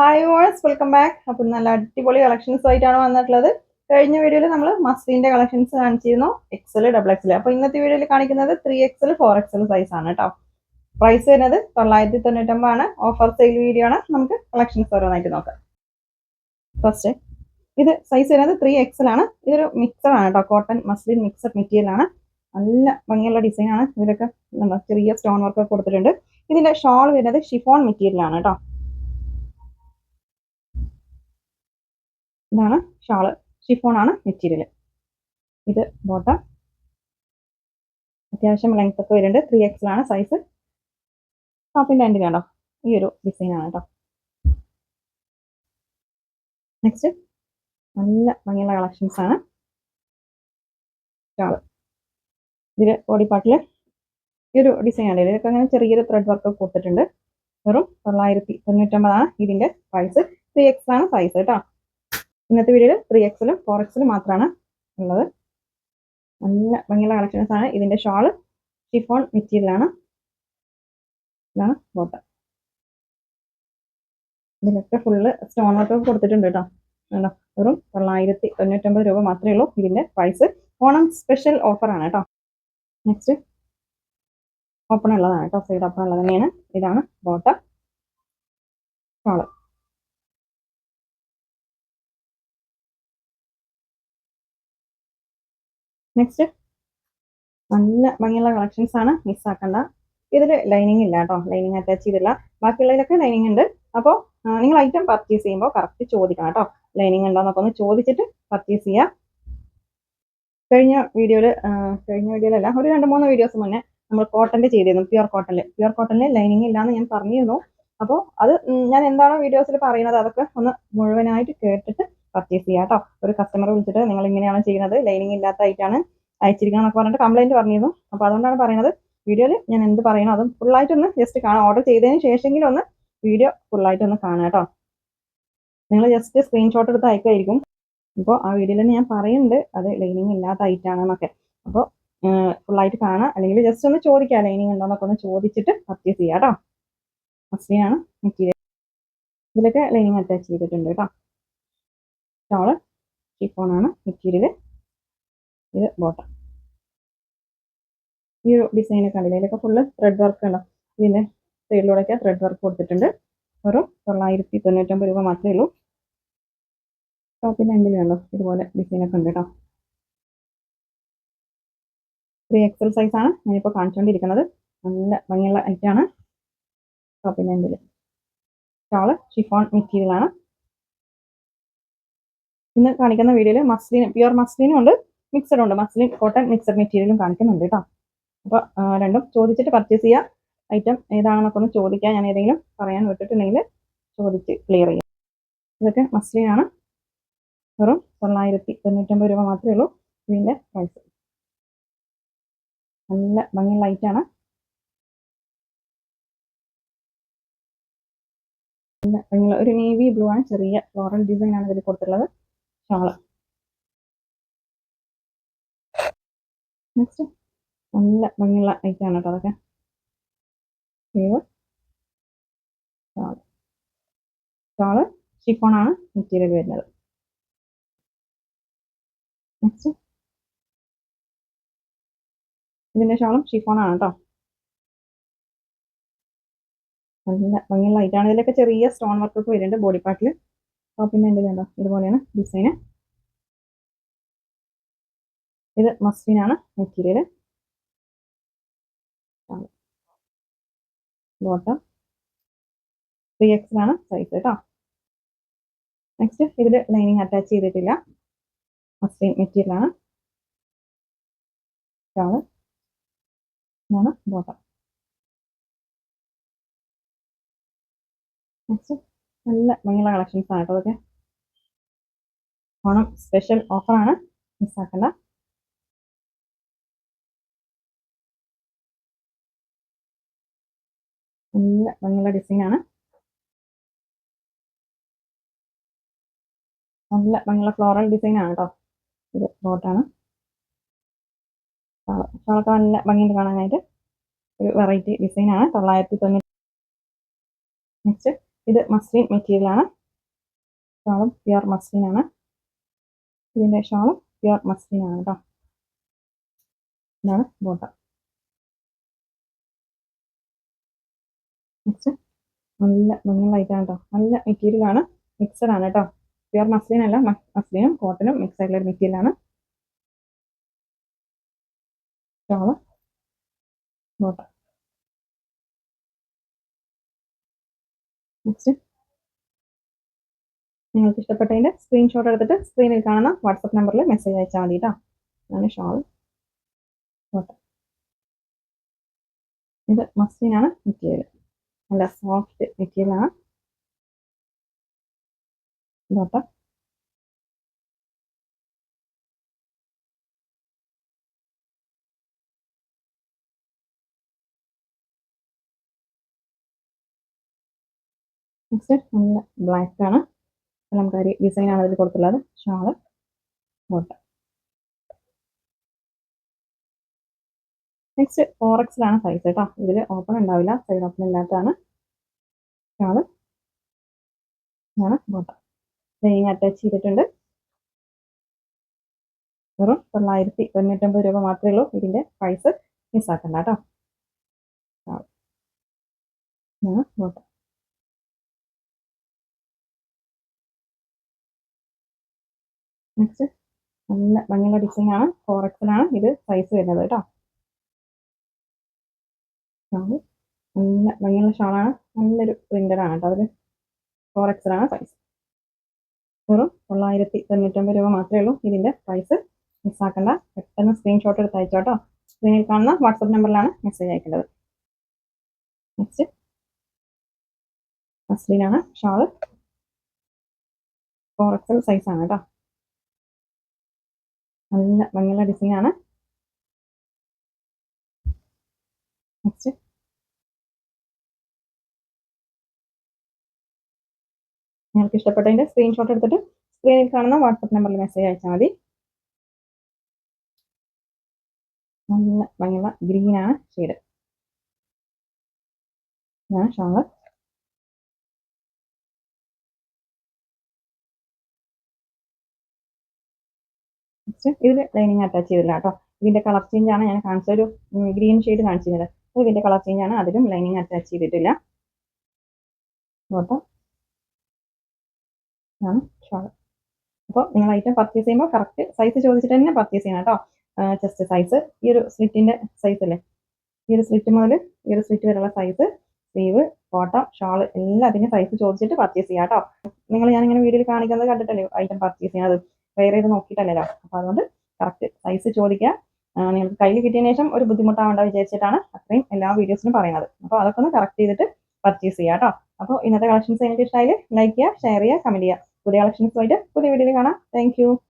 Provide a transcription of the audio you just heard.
Hi verse welcome back അപ്പം നല്ല അടിപൊളി കളക്ഷൻസ് ആയിട്ടാണ് വന്നിട്ടുള്ളത്. കഴിഞ്ഞ വീഡിയോയിൽ നമ്മൾ മസ്ലിന്റെ കളക്ഷൻസ് കാണിച്ചിരുന്നു. എക്സൽ ഡബിൾ എക്സൽ അപ്പോൾ ഇന്നത്തെ വീഡിയോയിൽ കാണിക്കുന്നത് three XL four XL size ആണ് കേട്ടോ പ്രൈസ് വരുന്നത് തൊള്ളായിരത്തി തൊണ്ണൂറ്റൊമ്പതാണ് ഓഫർ സെയിൽ വീഡിയോ ആണ്. നമുക്ക് കളക്ഷൻസ് ഓരോന്നായിട്ട് നോക്കാം. ഫസ്റ്റ് ഇത് സൈസ് വരുന്നത് ത്രീ എക്സൽ ആണ്. ഇതൊരു മിക്സർ ആണ് കേട്ടോ കോട്ടൺ മസ്ലിൻ മിക്സർ മെറ്റീരിയൽ ആണ്. നല്ല ഭംഗിയുള്ള ഡിസൈൻ ആണ്. ഇതിലൊക്കെ നമ്മൾ ചെറിയ സ്റ്റോൺ വർക്ക് കൊടുത്തിട്ടുണ്ട്. ഇതിന്റെ ഷോൾ വരുന്നത് ഷിഫോൺ മെറ്റീരിയൽ ആണ് കേട്ടോ ഇതാണ് ഷാൾ. ഷിഫോൺ ആണ് മെറ്റീരിയൽ ഇത് ബോട്ട. അത്യാവശ്യം ലെങ്ത് ഒക്കെ വരുന്നുണ്ട്. ത്രീ ആണ് സൈസ് ടോപ്പിന്റെ ആൻഡിൽ കണ്ടോ? ഈ ഒരു ഡിസൈൻ ആണ് കേട്ടോ നെക്സ്റ്റ് നല്ല ഭംഗിയുള്ള കളക്ഷൻസ് ആണ് ഷാൾ. ഇതിൽ ബോഡി പാർട്ടിൽ ഈ ഒരു ഡിസൈൻ ആണ്. ഇതിലൊക്കെ അങ്ങനെ ചെറിയൊരു ത്രെഡ് വർക്ക് കൊടുത്തിട്ടുണ്ട്. വെറും തൊള്ളായിരത്തി തൊണ്ണൂറ്റൊമ്പതാണ് ഇതിന്റെ പ്രൈസ് ത്രീ എക്സ് ആണ് സൈസ് കേട്ടോ ഇന്നത്തെ വീഡിയോയിൽ ത്രീ എക്സിലും ഫോർ എക്സിലും മാത്രമാണ് ഉള്ളത്. നല്ല ഭംഗിയുള്ള കളക്ഷൻസ് ആണ്. ഇതിന്റെ ഷോൾ ഷിഫോൺ മെറ്റീരിയലാണ് ഇതാണ് ബോട്ടം ഇതിലൊക്കെ ഫുള്ള് സ്റ്റോൺ വർക്ക് കൊടുത്തിട്ടുണ്ട് കേട്ടോ. വേണ്ട വെറും തൊള്ളായിരത്തി തൊണ്ണൂറ്റൊമ്പത് രൂപ മാത്രമേ ഉള്ളൂ. ഇതിന്റെ പ്രൈസ് ഓണം സ്പെഷ്യൽ ഓഫറാണ് കേട്ടോ. നെക്സ്റ്റ് ഓപ്പൺ ഉള്ളതാണ് കേട്ടോ. സൈഡ് ഓപ്പൺ ഉള്ളത് തന്നെയാണ്. ഇതാണ് ബോട്ടം ഷാൾ നെക്സ്റ്റ് നല്ല ഭംഗിയുള്ള കളക്ഷൻസ് ആണ് മിസ്സാക്കണ്ട. ഇതിൽ ലൈനിങ് ഇല്ല കേട്ടോ ലൈനിങ് അറ്റാച്ച് ചെയ്തില്ല. ബാക്കിയുള്ളതിലൊക്കെ ലൈനിങ് ഉണ്ട്. അപ്പോൾ നിങ്ങൾ ഐറ്റം പർച്ചേസ് ചെയ്യുമ്പോൾ കറക്റ്റ് ചോദിക്കണം കേട്ടോ ലൈനിങ് ഉണ്ടോന്നൊക്കെ ഒന്ന് ചോദിച്ചിട്ട് പർച്ചേസ് ചെയ്യുക കഴിഞ്ഞ വീഡിയോയിൽ കഴിഞ്ഞ വീഡിയോയിലല്ല ഒരു രണ്ട് മൂന്ന് വീഡിയോസ് മുന്നേ നമ്മൾ കോട്ടന്റെ ചെയ്തിരുന്നു. പ്യുർ കോട്ടണിൽ പ്യുർ കോട്ടണിൽ ലൈനിങ് ഇല്ലാന്ന് ഞാൻ പറഞ്ഞിരുന്നു. അപ്പോൾ അത് ഞാൻ എന്താണോ വീഡിയോസിൽ പറയുന്നത്? അതൊക്കെ ഒന്ന് മുഴുവനായിട്ട് കേട്ടിട്ട് പർച്ചേസ് ചെയ്യുക കേട്ടോ ഒരു കസ്റ്റമർ വിളിച്ചിട്ട് നിങ്ങൾ ഇങ്ങനെയാണ് ചെയ്യുന്നത് ലൈനിങ് ഇല്ലാത്തതായിട്ടാണ് അയച്ചിരിക്കുന്നത് എന്നൊക്കെ പറഞ്ഞിട്ട് കംപ്ലൈന്റ് പറഞ്ഞിരുന്നു. അപ്പോൾ അതുകൊണ്ടാണ് പറയുന്നത് വീഡിയോയിൽ ഞാൻ എന്ത് പറയണോ അതും ഫുള്ളായിട്ടൊന്ന് ജസ്റ്റ് കാണാം. ഓർഡർ ചെയ്തതിന് ശേഷമെങ്കിലും ഒന്ന് വീഡിയോ ഫുള്ളായിട്ടൊന്ന് കാണാം കേട്ടോ. നിങ്ങൾ ജസ്റ്റ് സ്ക്രീൻഷോട്ട് എടുത്ത് അയക്കുമായിരിക്കും. അപ്പോൾ ആ വീഡിയോയിൽ ഞാൻ പറയുന്നുണ്ട് അത് ലൈനിങ് ഇല്ലാത്ത ഐറ്റാണെന്നൊക്കെ അപ്പോൾ ഫുള്ളായിട്ട് കാണാം. അല്ലെങ്കിൽ ജസ്റ്റ് ഒന്ന് ചോദിക്കാം ലൈനിങ് ഉണ്ടോ എന്നൊക്കെ ഒന്ന് ചോദിച്ചിട്ട് പർച്ചേസ് ചെയ്യാം കേട്ടോ. മസ്ലിനാണ് മെറ്റീരിയൽ ഇതിലൊക്കെ ലൈനിങ് അറ്റാച്ച് ചെയ്തിട്ടുണ്ട് കേട്ടോ. ഷോൾ ഷിഫോണാണ് മെറ്റീരിയൽ ഇത് ബോട്ടം ഈ ഒരു ഡിസൈൻ കണ്ടില്ല? ഇതിലൊക്കെ ഫുള്ള് ത്രെഡ് വർക്ക് ഉണ്ടോ? ഇതിന്റെ സൈഡിലൂടെയൊക്കെ ത്രെഡ് വർക്ക് കൊടുത്തിട്ടുണ്ട്. വെറും തൊള്ളായിരത്തി തൊണ്ണൂറ്റൊമ്പത് രൂപ മാത്രമേ ഉള്ളൂ. ടോപ്പിന്റെ എൻഡിൽ കണ്ടോ ഇതുപോലെ ഡിസൈനൊക്കെ ഉണ്ട് കേട്ടോ ത്രീ എക്സൽ സൈസാണ് ഞാനിപ്പോൾ കാണിച്ചുകൊണ്ടിരിക്കുന്നത് നല്ല ഭംഗിയുള്ള ഐറ്റാണ് ടോപ്പിന്റെ എൻഡിൽ ഷാൾ ഷിഫോൺ മെറ്റീരിയലാണ് ഇന്ന് കാണിക്കുന്ന വീഡിയോയിൽ മസ്ലിന് പ്യുർ മസ്ലിനും ഉണ്ട് മിക്സഡും ഉണ്ട്. മസ്ലിൻ കോട്ടൺ മിക്സഡ് മെറ്റീരിയലും കാണിക്കുന്നുണ്ട് കേട്ടോ. അപ്പോൾ രണ്ടും ചോദിച്ചിട്ട് പർച്ചേസ് ചെയ്യുക ഐറ്റം ഏതാണെന്നൊക്കെ ഒന്ന് ചോദിക്കാം ഞാൻ ഏതെങ്കിലും പറയാൻ വിട്ടിട്ടുണ്ടെങ്കിൽ ചോദിച്ച് ക്ലിയർ ചെയ്യാം. ഇതൊക്കെ മസ്ലിനാണ് വെറും തൊള്ളായിരത്തി തൊണ്ണൂറ്റൊമ്പത് രൂപ മാത്രമേ ഉള്ളൂ ഇതിന്റെ പ്രൈസ് നല്ല ഭംഗിയുള്ള ഐറ്റാണ് ഒരു നേവി ബ്ലൂ ആണ്. ചെറിയ ഫ്ലോറൽ ഡിസൈൻ ആണ് ഇതിൽ കൊടുത്തിട്ടുള്ളത്. ഷാൾ നെക്സ്റ്റ് നല്ല ഭംഗിയുള്ള ഐറ്റാണ് കേട്ടോ അതൊക്കെ. സ്ലീവ് ഷാൾ ഷാൾ ഷിഫോണാണ് മെറ്റീരിയൽ വരുന്നത്. നെക്സ്റ്റ് ഇതിന്റെ ഷാളും ഷിഫോണാണ് കേട്ടോ. നല്ല ഭംഗിയുള്ള ഐറ്റാണ് ഇതിലൊക്കെ ചെറിയ സ്റ്റോൺ വർക്കൊക്കെ വരുന്നുണ്ട് ബോഡി പാർട്ടിൽ ടോപ്പിന്റെ എന്റെ കണ്ടോ? ഇതുപോലെയാണ് ഡിസൈന് ഇത് മസ്ലിനാണ് മെറ്റീരിയൽ ബോട്ടം ത്രീ എക്സ് ആണ് സൈസ് കേട്ടോ നെക്സ്റ്റ് ഇതിൽ ലൈനിങ് അറ്റാച്ച് ചെയ്തിട്ടില്ല. മസ്ലിൻ മെറ്റീരിയലാണ് ഷാൾ ഇതാണ്. ബോട്ടം നെക്സ്റ്റ് നല്ല ഭംഗിയുള്ള കളക്ഷൻസ് ആണ് കേട്ടോ അതൊക്കെ. ഓണം സ്പെഷ്യൽ ഓഫറാണ് മിസ്സാക്കണ്ട നല്ല ഭംഗിയുള്ള ഡിസൈൻ ആണ്. നല്ല ഭംഗിയുള്ള ഫ്ലോറൽ ഡിസൈൻ ആണ് കേട്ടോ. ഇത് ബോട്ടാണ് ഷാളൊക്കെ നല്ല ഭംഗിയുണ്ട് കാണാനായിട്ട്. ഒരു വെറൈറ്റി ഡിസൈൻ ആണ്. തൊള്ളായിരത്തി തൊണ്ണൂറ്റി നെക്സ്റ്റ് ഇത് മസ്ലിൻ മെറ്റീരിയൽ ആണ്. ഷാളും പ്യുർ മസ്ലിൻ ആണ്. ഇതിന്റെ ഷാളും പ്യുർ മസ്ലിൻ ആണ് കേട്ടോ ഇതാണ് ബോട്ടം. നെക്സ്റ്റ് നല്ല ഭംഗിയുള്ളതായിട്ടാണ് കേട്ടോ നല്ല മെറ്റീരിയൽ ആണ്. കേട്ടോ പ്യുർ മസ്ലിൻ അല്ല മസ്ലിനും കോട്ടനും മിക്സ് ആയിട്ടുള്ള മെറ്റീരിയൽ ആണ്. Shawl bottom. നെക്സ്റ്റ് നിങ്ങൾക്ക് ഇഷ്ടപ്പെട്ടതിന്റെ സ്ക്രീൻഷോട്ട് എടുത്തിട്ട് സ്ക്രീനിൽ കാണുന്ന വാട്സപ്പ് നമ്പറിൽ മെസ്സേജ് അയച്ചാൽ മതി കേട്ടോ ഷാൾ. ബോട്ടം ഇത് മസ്ലിനാണ് മെറ്റീരിയൽ. നല്ല സോഫ്റ്റ് മെറ്റീരിയൽ ആണ്. ബോട്ടം നെക്സ്റ്റ് നല്ല ബ്ലാക്ക് ആണ്. കലംകാരി ഡിസൈൻ ആണ് ഇതിൽ കൊടുത്തുള്ളത് ഷാൾ ബോട്ടം നെക്സ്റ്റ് ഫോറക്സിലാണ് സൈസ് കേട്ടോ. ഇതിൽ ഓപ്പൺ ഉണ്ടാവില്ല. സൈഡ് ഓപ്പൺ ഇല്ലാത്തതാണ്. ഷാൾ ഇതാണ് ബോട്ടം ലൈനിങ് അറ്റാച്ച് ചെയ്തിട്ടുണ്ട്. വെറും തൊള്ളായിരത്തി തൊണ്ണൂറ്റൊമ്പത് രൂപ മാത്രമേ ഉള്ളൂ. ഇതിന്റെ പ്രൈസ് മിസ്സാക്കണ്ട കേട്ടോ. ബോട്ടം നെക്സ്റ്റ് നല്ല ഭംഗിയുള്ള ഡിസൈൻ ആണ്. ഫോർ എക്സിലാണ് ഇത് സൈസ് വരുന്നത് കേട്ടോ നല്ല ഭംഗിയുള്ള ഷാളാണ് നല്ലൊരു പ്രിന്റഡ് ആണ് കേട്ടോ അതിൽ ഫോർ എക്സിലാണ് സൈസ് വെറും തൊള്ളായിരത്തി തൊണ്ണൂറ്റൊമ്പത് രൂപ മാത്രമേ ഉള്ളൂ. ഇതിന്റെ പ്രൈസ് മിസ്സാക്കണ്ട പെട്ടെന്ന് സ്ക്രീൻഷോട്ട് എടുത്ത് അയച്ചോ കേട്ടോ സ്ക്രീനിൽ കാണുന്ന വാട്സപ്പ് നമ്പറിലാണ് മെസ്സേജ് അയക്കേണ്ടത്. നെക്സ്റ്റ് മസ്ലിനാണ് ഷാൾ ഫോർ എക്സൽ സൈസ് ആണ് കേട്ടോ നല്ല ഭംഗിയുള്ള ഡിസൈൻ ആണ്. നിങ്ങൾക്ക് ഇഷ്ടപ്പെട്ടതിന്റെ സ്ക്രീൻഷോട്ട് എടുത്തിട്ട് സ്ക്രീനിൽ കാണുന്ന വാട്സപ്പ് നമ്പറിൽ മെസ്സേജ് അയച്ചാൽ മതി. നല്ല ഭംഗിയുള്ള ഗ്രീൻ ആണ് ഷെയ്ഡ് ഞാൻ ഷാൾ നെക്സ്റ്റ് ഇതിൽ ലൈനിങ് അറ്റാച്ച് ചെയ്തില്ല കേട്ടോ. ഇതിന്റെ കളർ ചേഞ്ച് ആണ് ഞാൻ കാണിച്ച ഒരു ഗ്രീൻ ഷെയ്ഡ് കാണിച്ചിരുന്നത്. അപ്പോൾ ഇതിന്റെ കളർ ചേഞ്ച് ആണ് അതിലും ലൈനിങ് അറ്റാച്ച് ചെയ്തിട്ടില്ല. ബോട്ടം ആണ് അപ്പോൾ നിങ്ങൾ ഐറ്റം പർച്ചേസ് ചെയ്യുമ്പോൾ കറക്റ്റ് സൈസ് ചോദിച്ചിട്ട് തന്നെ പർച്ചേസ് ചെയ്യണം കേട്ടോ. ചെസ്റ്റ് സൈസ് ഈ ഒരു സ്ലിറ്റിന്റെ സൈസ് അല്ലേ? ഈ ഒരു സ്ലിറ്റ് മുതൽ ഈ ഒരു സ്ലിറ്റ് വരെയുള്ള സൈസ് സ്ലീവ് കോട്ടം ഷാൾ എല്ലാത്തിനും സൈസ് ചോദിച്ചിട്ട് പർച്ചേസ് ചെയ്യാം കേട്ടോ. നിങ്ങൾ ഞാനിങ്ങനെ വീഡിയോയിൽ കാണിക്കുന്നത് കണ്ടിട്ടല്ലേ ഐറ്റം പർച്ചേസ് ചെയ്യുന്നത്? വെയർ ചെയ്ത് നോക്കിയിട്ടല്ലല്ലോ? അപ്പോൾ അതുകൊണ്ട് കറക്റ്റ് സൈസ് ചോദിക്കുക. നിങ്ങൾക്ക് കയ്യിൽ കിട്ടിയതിന് ശേഷം ഒരു ബുദ്ധിമുട്ടാവേണ്ട വിചാരിച്ചിട്ടാണ് അത്രയും എല്ലാ വീഡിയോസിനും പറയുന്നത്. അപ്പോൾ അതൊക്കെ ഒന്ന് കറക്റ്റ് ചെയ്തിട്ട് പർച്ചേസ് ചെയ്യുക കേട്ടോ. അപ്പോൾ ഇന്നത്തെ കളക്ഷൻസ് എനിക്ക് ഇഷ്ടമായാൽ ലൈക്ക് ചെയ്യുക ഷെയർ ചെയ്യുക കമന്റ് ചെയ്യുക. പുതിയ കളക്ഷൻസുമായിട്ട് പുതിയ വീഡിയോയിൽ കാണാം. താങ്ക്